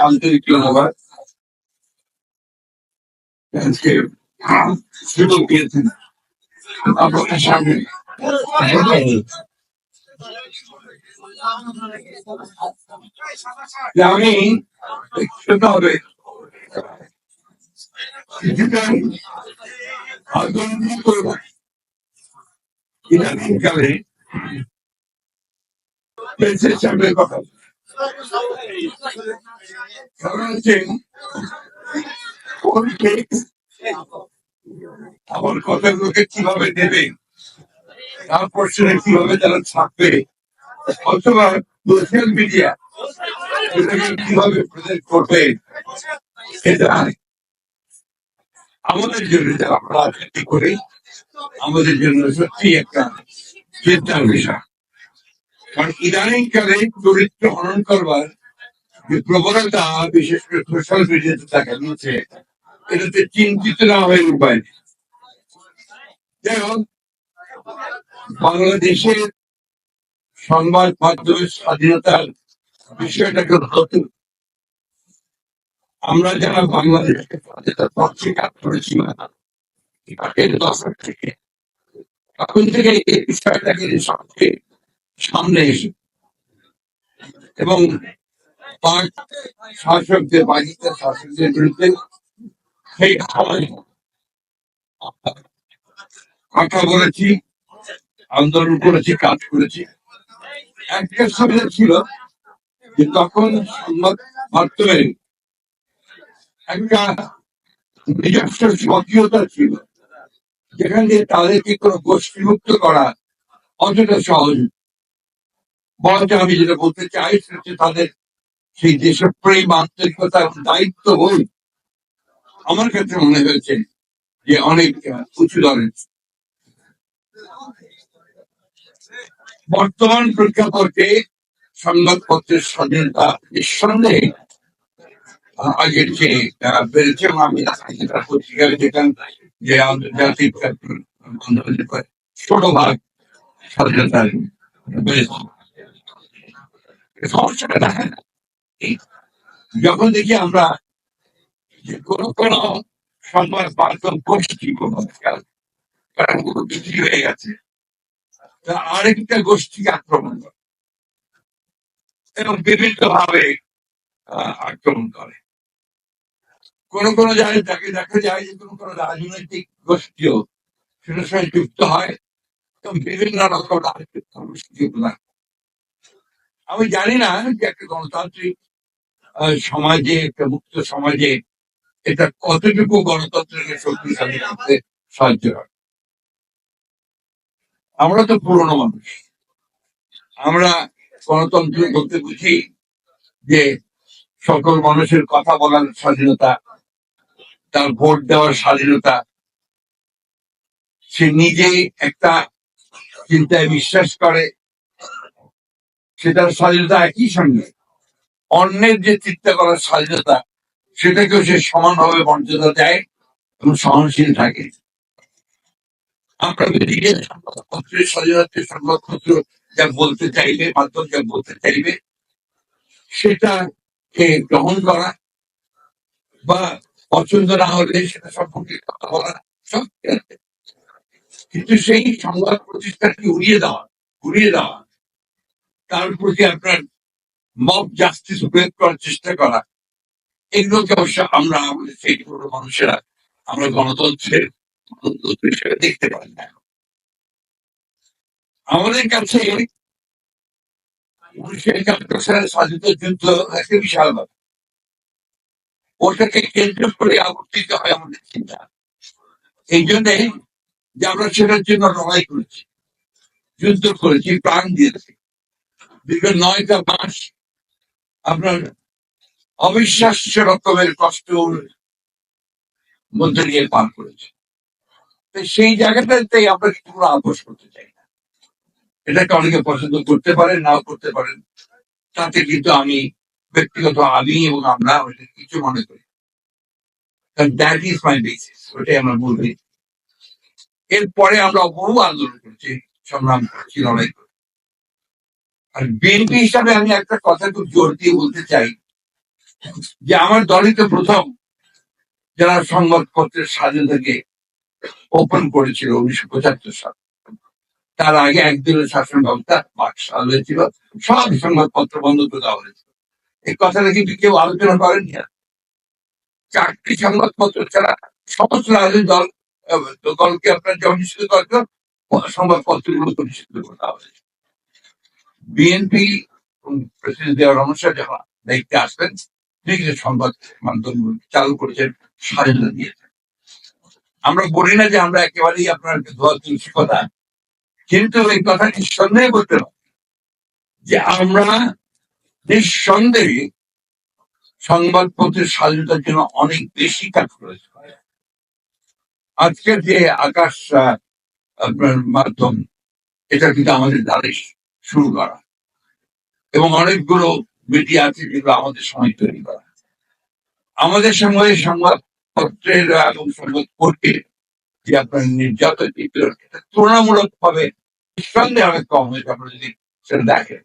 আন্তরিক ধন্যবাদ সুযোগ দিয়েছেন আপনাদের সামনে আমি করব ইদানিংকালে দেশের সামনে কথা আমার কথাগুলোকে কীভাবে দেবে? তারপর সেটা কীভাবে তারা ছাপবে? অথবা সোশ্যাল মিডিয়া কীভাবে প্রেজেন্ট করবে? এটা আমাদের জন্য যারা আমরা করি, আমাদের জন্য সত্যি একটা চিন্তার বিষয়। কারণ ইদানিংকালে চরিত্র হনন করবার যে প্রবণতা বিশেষ করে সোশ্যাল মিডিয়াতে দেখা দিচ্ছে এটাতে চিন্তিত না হয়ে উপায় নেই। যাই হোক, বাংলাদেশের সংবাদ মাধ্যমের স্বাধীনতার বিষয়টাকে নতুন আমরা যারা বাংলাদেশকে স্বাধীনতার পক্ষে কাজ করেছি দশক থেকে তখন থেকে এই বিষয়টাকে সবচেয়ে সামনে এসে এবং পাক শাসকদের বাজিতে শাসকদের বিরুদ্ধে সেই কথা বলেছি, আন্দোলন করেছি, কাজ করেছি একটা সময় ছিল যে তখন সংবাদ মাধ্যমে একটা নিজস্ব স্বকীয়তা ছিল, যেখান দিয়ে তাদেরকে কোনো গোষ্ঠীমুক্ত করা অতটা সহজ। বরঞ্চ আমি যেটা বলতে চাই সেটা হচ্ছে তাদের সেই দেশপ্রেম আন্তরিকতা এবং দায়িত্ব বোধ আমার ক্ষেত্রে মনে হয়েছে যে অনেক উঁচু দরের। বর্তমান প্রেক্ষাপটে সংবাদপত্রের স্বাধীনতা নিঃসন্দেহে আগের যে আহ, বেড়েছে আমি সেটা পত্রিকায় দেখলাম যে আন্তর্জাতিক ছোট ভাগ স্বাধীনতা বেড়েছে। যখন দেখি আমরা যে কোনো কোনো সংবাদ মাধ্যম গোষ্ঠী তারা পুরো বিক্রি হয়ে গেছে আরেকটা গোষ্ঠীকে আক্রমণ করে এবং বিভিন্ন ভাবে আক্রমণ করে কোন কোন জায়গায় তাকে দেখা যায় যে কোন কোন রাজনৈতিক গোষ্ঠীও সেটার সঙ্গে যুক্ত হয় এবং বিভিন্ন রকম রাজনৈতিক কর্মসূচি প্রদান। আমি জানি না যে একটা গণতান্ত্রিক সমাজে, একটা মুক্ত সমাজে এটা কতটুকু গণতন্ত্রকে শক্তিশালী করতে সাহায্য হয় আমরা তো পুরনো মানুষ। আমরা গণতন্ত্র বলতে বুঝি যে সকল মানুষের কথা বলার স্বাধীনতা, তার ভোট দেওয়ার স্বাধীনতা, সে নিজে একটা চিন্তায় বিশ্বাস করে সেটার স্বাধীনতা একই সঙ্গে। অন্যের যে চিন্তা করার স্বাধীনতা সেটাকেও সে সমানভাবে মর্যাদা দেয় এবং সহনশীল থাকে। আমরা বেরিয়ে সংবাদপত্রের স্বাধীনতা সংবাদপত্র যা বলতে চাইবে, মাধ্যম যা বলতে চাইবে, সেটাকে গ্রহণ করা বা পছন্দ না হলে সেটা সম্পর্কে কথা বলা, সব কিন্তু সেই সংবাদ প্রতিষ্ঠানকে উড়িয়ে দেওয়া উড়িয়ে দেওয়া তার প্রতি আপনার মব জাস্টিস প্রয়োগ করার চেষ্টা করা। এগুলোকে অবশ্য আমরা আমাদের সেই মানুষেরা, আমরা গণতন্ত্রের গণতন্ত্র হিসেবে দেখতে পারি না। আমাদের কাছে স্বাধীনতা যুদ্ধ একটা বিশাল ব্যাপার। ওটাকে কেন্দ্র করে আবর্তিত হয় আমাদের চিন্তা। এই জন্যে যে আমরা সেটার জন্য লড়াই করেছি, যুদ্ধ করেছি, প্রাণ দিয়েছি। দীর্ঘ নয়টা মাস আপনার অবিশ্বাস্য রকমের কষ্ট মধ্যে দিয়ে পার করেছে। সেই জায়গাটাতে আমরা পুরো আপোষ করতে চাই না। এটাকে অনেকে পছন্দ করতে পারেন, নাও করতে পারেন। তাতে কিন্তু আমি ব্যক্তিগত আমি এবং আমরা ওটা কিছু মনে করি। দ্যাট ইজ মাই বেসিস ওটাই আমরা বলবি। এরপরে আমরা বহু আন্দোলন করেছি, সংগ্রাম করেছি, লড়াই আর বিএনপি হিসাবে আমি একটা কথা খুব জোর দিয়ে বলতে চাই যে আমার দলই তো প্রথম যারা সংবাদপত্রের স্বাধীনতাকে ওপেন করেছিল উনিশশো পঁচাত্তর সাল। তার আগে একদিনের শাসন ব্যবস্থা সাল হয়েছিল, সব সংবাদপত্র বন্ধ করে দেওয়া হয়েছিল। এই কথাটা কিন্তু কেউ আলোচনা করেনি আর। চারটি সংবাদপত্র ছাড়া সমস্ত রাজনৈতিক দল দলকে আপনার নিষিদ্ধ করেছিল সংবাদপত্রগুলো তো নিষিদ্ধ করে হয়েছে বিএনপি প্রেসিডেন্ট জিয়া রহমান সাহেব যখন দায়িত্বে আসবেন, তিনি কিন্তু সংবাদ মাধ্যম চালু করেছেন স্বাধীনতা দিয়েছেন। আমরা বলি না যে আমরা একেবারেই আপনার ধোয়া তুলসী কথা, কিন্তু এই কথা নিঃসন্দেহে বলতে পারি যে আমরা নিঃসন্দেহে সংবাদপত্রের স্বাধীনতার জন্য অনেক বেশি কাজ করেছি। আজকের যে আকাশ আপনার মাধ্যম, এটা কিন্তু আমাদের দ্বারাই শুরু করা। এবং অনেকগুলো মিডিয়া আছে যেগুলো আমাদের সময় তৈরি করা। আমাদের সময় সংবাদপত্রের এবং সংবাদ যে আপনার নির্যাতন তুলনামূলক ভাবে নিঃসন্দেহে অনেক কম হয়েছে, আপনারা যদি সেটা দেখেন।